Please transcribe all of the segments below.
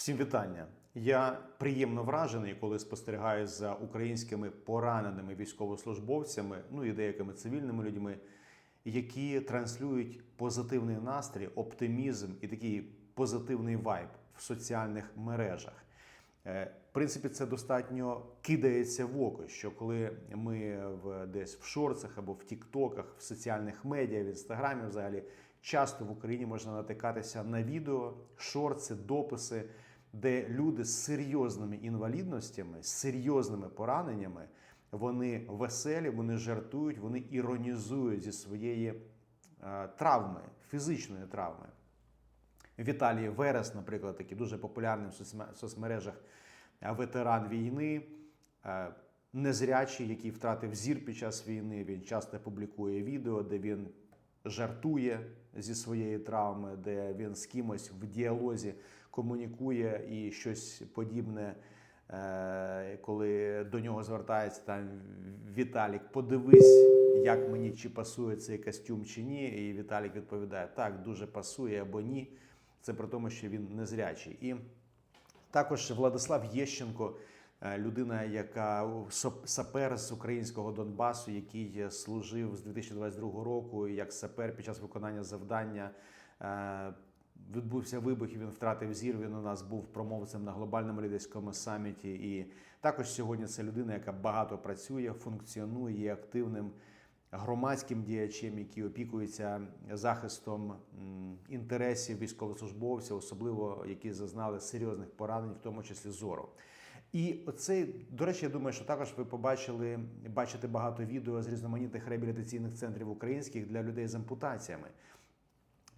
Всім вітання. Я приємно вражений, коли спостерігаю за українськими пораненими військовослужбовцями, ну і деякими цивільними людьми, які транслюють позитивний настрій, оптимізм і такий позитивний вайб в соціальних мережах. Е, В принципі, це достатньо кидається в око, що коли ми в десь в шорцах або в тіктоках, в соціальних медіа, в інстаграмі, взагалі часто в Україні можна натикатися на відео, шорти, дописи, де люди з серйозними інвалідностями, з серйозними пораненнями, вони веселі, вони жартують, вони іронізують зі своєї е, травми, фізичної травми. Віталій Верес, наприклад, такий дуже популярний в соцмережах е, ветеран війни, е, незрячий, який втратив зір під час війни. Він часто публікує відео, де він жартує зі своєї травми, де він з кимось в діалозі комунікує і щось подібне. е, Коли до нього звертається там Віталік, подивись, як мені чи пасує цей костюм чи ні. І Віталік відповідає: так, дуже пасує або ні. Це при тому, що він незрячий. І також Владислав Єщенко, людина, яка сапер з українського Донбасу, який служив з 2022 року як сапер під час виконання завдання. е, Відбувся вибух, і він втратив зір. Він у нас був промовцем на глобальному лідерському саміті. І також сьогодні це людина, яка багато працює, функціонує, є активним громадським діячем, який опікується захистом інтересів військовослужбовців, особливо які зазнали серйозних поранень, в тому числі зору. І оцей, до речі, я думаю, що також ви побачили бачите багато відео з різноманітних реабілітаційних центрів українських для людей з ампутаціями.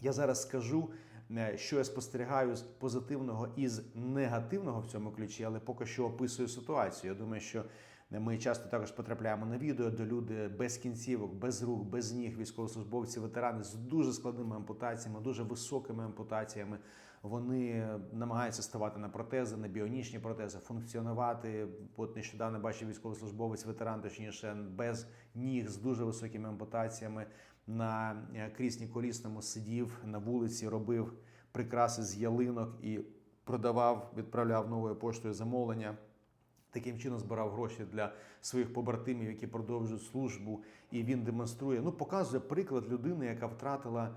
Я зараз скажу, е, що я спостерігаю з позитивного і з негативного в цьому ключі, але поки що описую ситуацію. Я думаю, що ми часто також потрапляємо на відео, де люди без кінцівок, без рук, без ніг, військовослужбовці, ветерани з дуже складними ампутаціями, дуже високими ампутаціями. Вони намагаються ставати на протези, на біонічні протези, функціонувати. От нещодавно бачив військовослужбовець, ветеран, точніше, без ніг з дуже високими ампутаціями на е, кріслі колісному сидів на вулиці, робив прикраси з ялинок і продавав, відправляв новою поштою замовлення. Таким чином збирав гроші для своїх побратимів, які продовжують службу, і він демонструє, ну показує приклад людини, яка втратила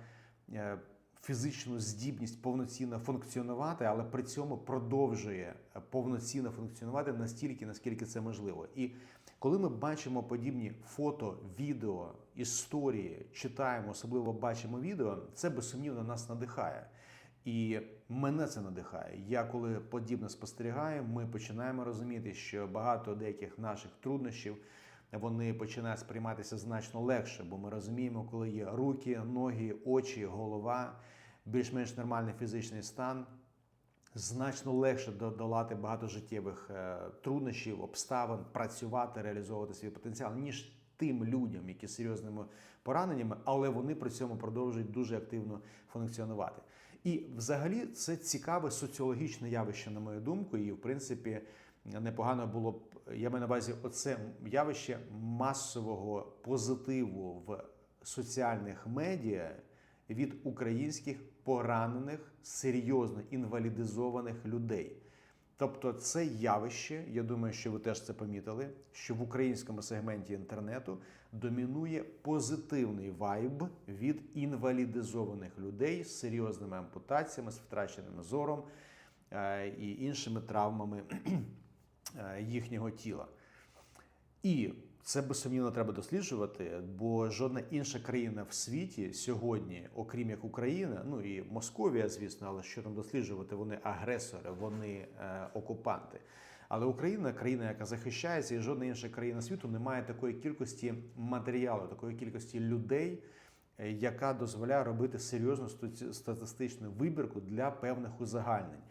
е, фізичну здібність повноцінно функціонувати, але при цьому продовжує е, повноцінно функціонувати настільки, наскільки це можливо. І коли ми бачимо подібні фото, відео, історії, читаємо, особливо бачимо відео, це безсумнівно нас надихає. І мене це надихає. Я коли подібне спостерігаю, ми починаємо розуміти, що багато деяких наших труднощів вони починають сприйматися значно легше, бо ми розуміємо, коли є руки, ноги, очі, голова, більш-менш нормальний фізичний стан. Значно легше долати багато життєвих е, труднощів, обставин, працювати, реалізовувати свій потенціал, ніж тим людям, які з серйозними пораненнями, але вони при цьому продовжують дуже активно функціонувати. І взагалі це цікаве соціологічне явище, на мою думку, і в принципі непогано було б. Я маю на увазі оце явище масового позитиву в соціальних медіа від українських поранених, серйозно інвалідизованих людей. Тобто, це явище, я думаю, що ви теж це помітили, що в українському сегменті інтернету домінує позитивний вайб від інвалідизованих людей з серйозними ампутаціями, з втраченим зором е, і іншими травмами е, їхнього тіла. І це безсумнівно треба досліджувати, бо жодна інша країна в світі сьогодні, окрім як Україна, ну і Московія, звісно, але що там досліджувати, вони агресори, вони е, окупанти. Але Україна країна, яка захищається, і жодна інша країна світу не має такої кількості матеріалу, такої кількості людей, е, яка дозволяє робити серйозну статистичну вибірку для певних узагальнень.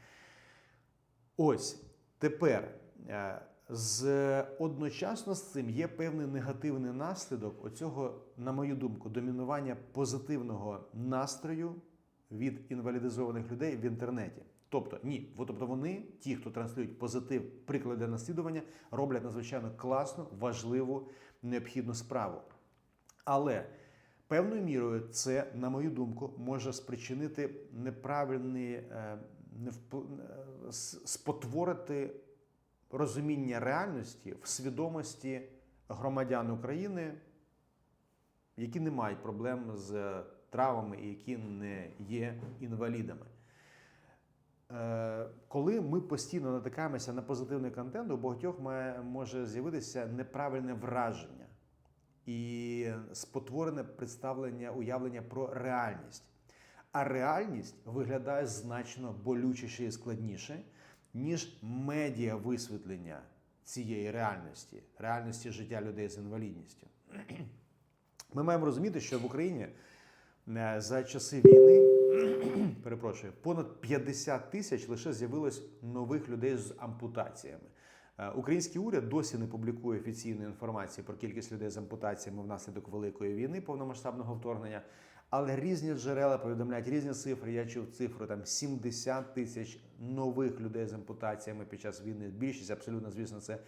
Ось тепер е, з одночасно з цим є певний негативний наслідок оцього, на мою думку, домінування позитивного настрою від інвалідизованих людей в інтернеті. Тобто, ні, тобто вони, ті, хто транслюють позитив, приклад для наслідування, роблять надзвичайно класну, важливу, необхідну справу. Але певною мірою це, на мою думку, може спричинити неправильний, е, е, спотворити розуміння реальності в свідомості громадян України, які не мають проблем з травмами і які не є інвалідами. Е, Коли ми постійно натикаємося на позитивний контент, у багатьох може з'явитися неправильне враження і спотворене представлення, уявлення про реальність. А реальність виглядає значно болючіше і складніше, ніж медіа висвітлення цієї реальності, реальності життя людей з інвалідністю. Ми маємо розуміти, що в Україні е, за часи війни, перепрошую, понад 50 тисяч лише з'явилось нових людей з ампутаціями. Е, Український уряд досі не публікує офіційної інформації про кількість людей з ампутаціями внаслідок великої війни, повномасштабного вторгнення. Але різні джерела повідомляють різні цифри. Я чув цифру там 70 тисяч нових людей з ампутаціями під час війни. Більшість абсолютно, звісно, це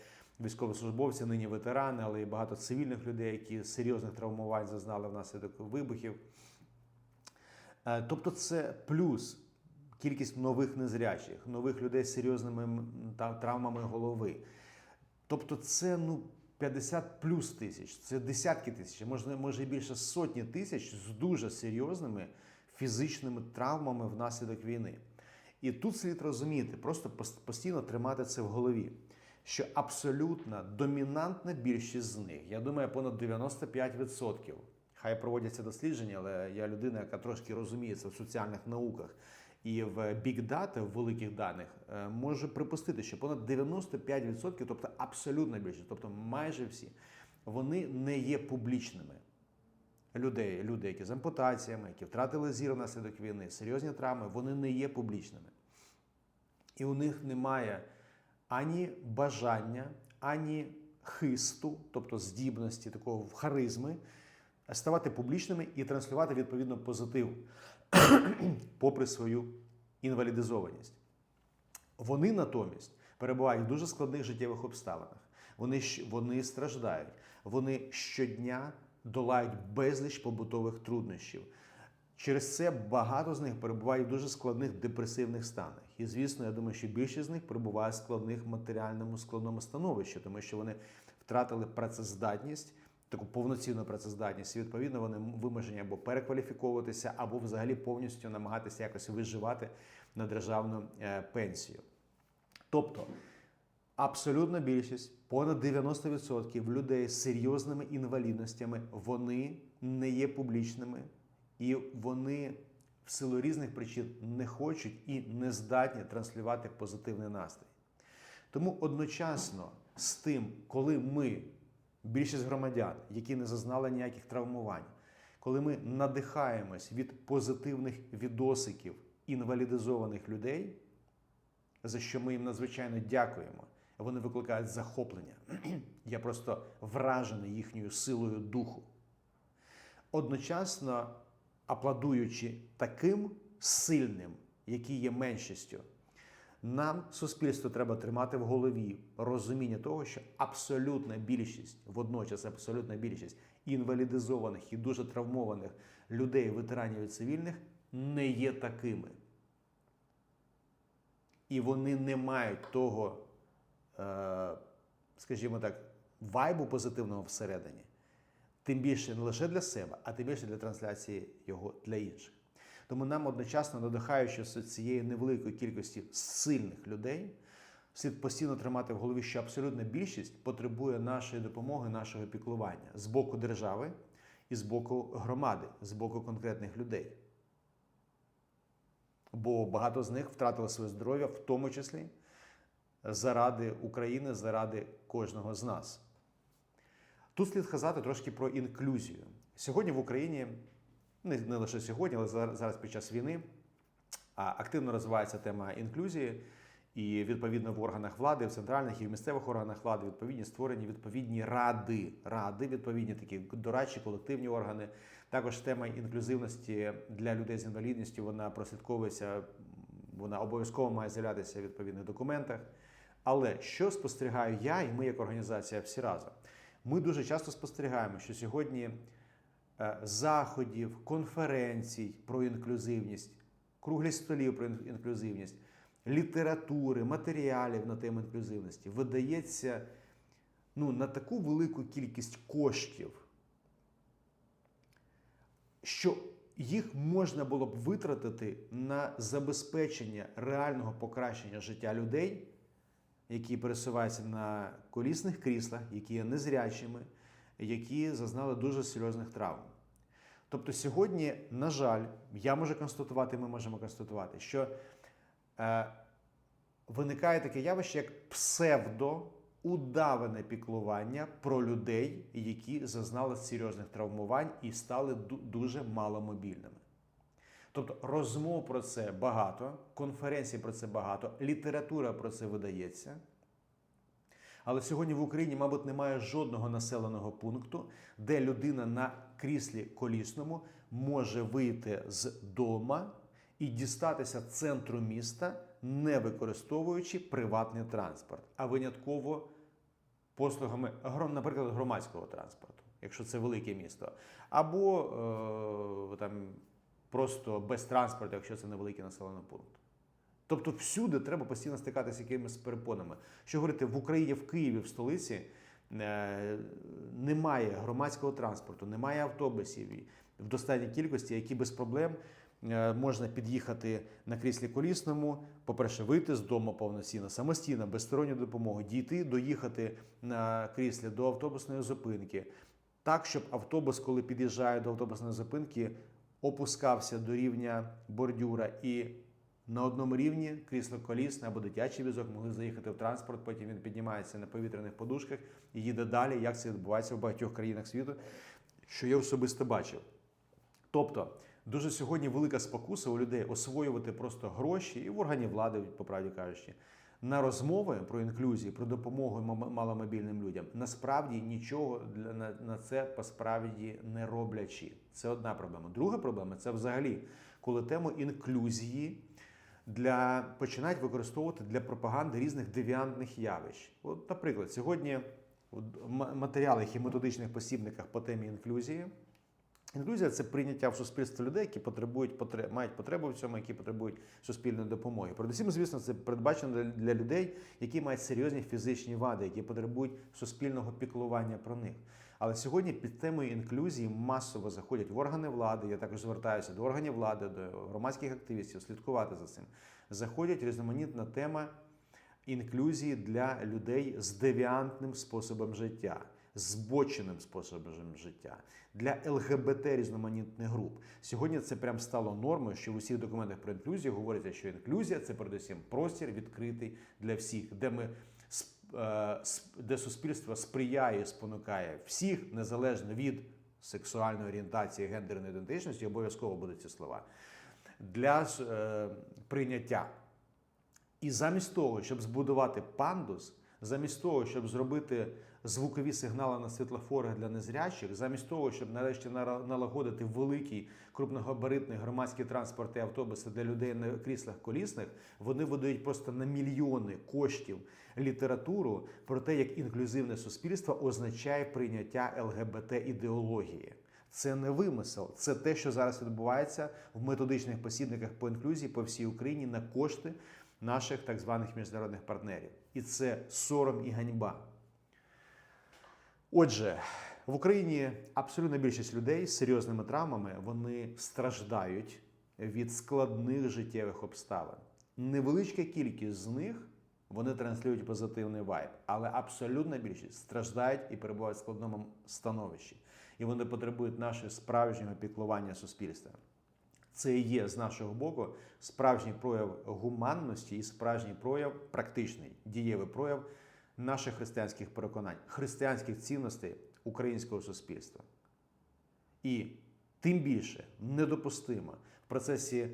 військовослужбовці, нині ветерани, але і багато цивільних людей, які серйозних травмувань зазнали внаслідок вибухів. Е, Тобто, це плюс кількість нових незрячих, нових людей з серйозними травмами голови. Тобто, це ну 50 плюс тисяч, це десятки тисяч, може, може більше сотні тисяч з дуже серйозними фізичними травмами внаслідок війни. І тут слід розуміти, просто постійно тримати це в голові, що абсолютна домінантна більшість з них, я думаю, понад 95%, хай проводяться дослідження, але я людина, яка трошки розуміється в соціальних науках і в бікдата, в великих даних, е, може припустити, що понад 95%, тобто абсолютна більшість, тобто майже всі, вони не є публічними. Людей, люди, які з ампутаціями, які втратили зір внаслідок війни, серйозні травми, вони не є публічними. І у них немає ані бажання, ані хисту, тобто здібності, такого харизми, ставати публічними і транслювати відповідно позитив, попри свою інвалідизованість. Вони натомість перебувають в дуже складних життєвих обставинах. Вони, вони страждають. Вони щодня долають безліч побутових труднощів. Через це багато з них перебувають в дуже складних депресивних станах. І звісно, я думаю, що більшість з них перебуває в складних матеріальному складному становищі, тому що вони втратили працездатність, таку повноцінну працездатність. І відповідно вони вимушені або перекваліфіковуватися, або взагалі повністю намагатися якось виживати на державну е, пенсію. Тобто абсолютна більшість, понад 90% людей з серйозними інвалідностями, вони не є публічними і вони в силу різних причин не хочуть і не здатні транслювати позитивний настрій. Тому одночасно з тим, коли ми, більшість громадян, які не зазнали ніяких травмувань, коли ми надихаємось від позитивних відосиків інвалідизованих людей, за що ми їм надзвичайно дякуємо. Вони викликають захоплення. Я просто вражений їхньою силою духу. Одночасно аплодуючи таким сильним, які є меншістю, нам суспільство треба тримати в голові розуміння того, що абсолютна більшість, водночас абсолютна більшість інвалідизованих і дуже травмованих людей, ветеранів і цивільних, не є такими. І вони не мають того, е, скажімо так, вайбу позитивного всередині. Тим більше не лише для себе, а тим більше для трансляції його для інших. Тому нам одночасно, надихаючи з цієї невеликої кількості сильних людей, слід постійно тримати в голові, що абсолютна більшість потребує нашої допомоги, нашого піклування з боку держави і з боку громади, з боку конкретних людей. Бо багато з них втратили своє здоров'я, в тому числі заради України, заради кожного з нас. Тут слід сказати трошки про інклюзію. Сьогодні в Україні, не, не лише сьогодні, але зараз під час війни активно розвивається тема інклюзії, і відповідно в органах влади, в центральних і в місцевих органах влади відповідні створені відповідні ради, ради, відповідні такі дорадчі колективні органи. Також тема інклюзивності для людей з інвалідністю вона прослідковується, вона обов'язково має з'являтися в відповідних документах. Але що спостерігаю я і ми, як організація всі разом? Ми дуже часто спостерігаємо, що сьогодні заходів, конференцій про інклюзивність, круглі столів про інклюзивність літератури, матеріалів на тему інклюзивності видається ну, на таку велику кількість коштів, що їх можна було б витратити на забезпечення реального покращення життя людей, які пересуваються на колісних кріслах, які є незрячими, які зазнали дуже серйозних травм. Тобто сьогодні, на жаль, я можу констатувати, ми можемо констатувати, що е, виникає таке явище, як псевдо удаване піклування про людей, які зазнали серйозних травмувань і стали дуже маломобільними. Тобто розмов про це багато, конференцій про це багато, література про це видається. Але сьогодні в Україні, мабуть, немає жодного населеного пункту, де людина на кріслі колісному може вийти з дома і дістатися центру міста, не використовуючи приватний транспорт, а винятково послугами, наприклад, громадського транспорту, якщо це велике місто, або е, там просто без транспорту, якщо це невеликий населений пункт. Тобто всюди треба постійно стикатися якимись перепонами. Що говорити, в Україні, в Києві, в столиці е, немає громадського транспорту, немає автобусів в достатній кількості, які без проблем е, можна під'їхати на кріслі колісному. По-перше, вийти з дому повноцінно, самостійно, без сторонньої допомоги, дійти, доїхати на кріслі до автобусної зупинки. Так, щоб автобус, коли під'їжджає до автобусної зупинки, опускався до рівня бордюра і на одному рівні крісло колісне або дитячий візок могли заїхати в транспорт, потім він піднімається на повітряних подушках і їде далі, як це відбувається в багатьох країнах світу, що я особисто бачив. Тобто, дуже сьогодні велика спокуса у людей освоювати просто гроші і в органі влади, по правді кажучи, на розмови про інклюзію, про допомогу маломобільним людям. Насправді нічого на, це посправді не роблячи. Це одна проблема. Друга проблема це взагалі, коли тему інклюзії для починають використовувати для пропаганди різних девіантних явищ. От, наприклад, сьогодні в матеріалах і методичних посібниках по темі інклюзії. Інклюзія це прийняття в суспільство людей, які потребують потреб, мають потребу в цьому, які потребують суспільної допомоги. Передусім, звісно, це передбачено для людей, які мають серйозні фізичні вади, які потребують суспільного піклування про них. Але сьогодні під темою інклюзії масово заходять в органи влади. Я також звертаюся до органів влади, до громадських активістів, слідкувати за цим. Заходять різноманітна тема інклюзії для людей з девіантним способом життя, збоченим способом життя, для ЛГБТ різноманітних груп. Сьогодні це прям стало нормою, що в усіх документах про інклюзію говориться, що інклюзія це передусім простір відкритий для всіх, де ми де суспільство сприяє, спонукає всіх незалежно від сексуальної орієнтації, гендерної ідентичності, обов'язково будуть ці слова для е, прийняття. І замість того, щоб збудувати пандус, замість того, щоб зробити звукові сигнали на світлофорах для незрячих, замість того, щоб нарешті налагодити великий крупногабаритний громадський транспорт і автобуси для людей на кріслах колісних, вони видають просто на мільйони коштів літературу про те, як інклюзивне суспільство означає прийняття ЛГБТ ідеології. Це не вимисел, це те, що зараз відбувається в методичних посібниках по інклюзії по всій Україні на кошти наших так званих міжнародних партнерів. І це сором і ганьба. Отже, в Україні абсолютна більшість людей з серйозними травмами вони страждають від складних життєвих обставин. Невеличка кількість з них вони транслюють позитивний вайб, але абсолютна більшість страждають і перебувають в складному становищі. І вони потребують нашого справжнього піклування суспільства. Це є з нашого боку справжній прояв гуманності і справжній прояв, практичний дієвий прояв наших християнських переконань, християнських цінностей українського суспільства. І тим більше недопустимо в процесі е,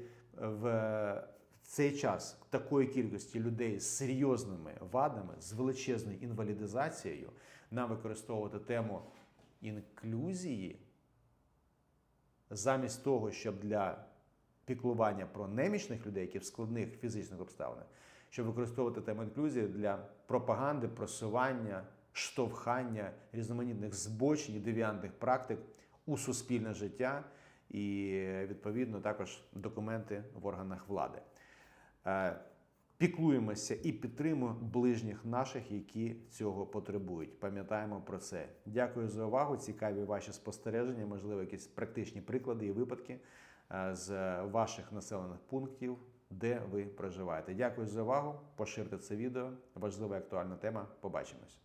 в цей час такої кількості людей з серйозними вадами, з величезною інвалідизацією, нам використовувати тему інклюзії замість того, щоб для піклування про немічних людей, які в складних фізичних обставинах, щоб використовувати тему інклюзії для пропаганди, просування, штовхання різноманітних збочень, і девіантних практик у суспільне життя і відповідно також документи в органах влади. Е, піклуємося і підтримуємо ближніх наших, які цього потребують. Пам'ятаємо про це. Дякую за увагу. Цікаві ваші спостереження, можливо, якісь практичні приклади і випадки е, з ваших населених пунктів, де ви проживаєте. Дякую за увагу. Поширте це відео. Важлива і актуальна тема. Побачимось.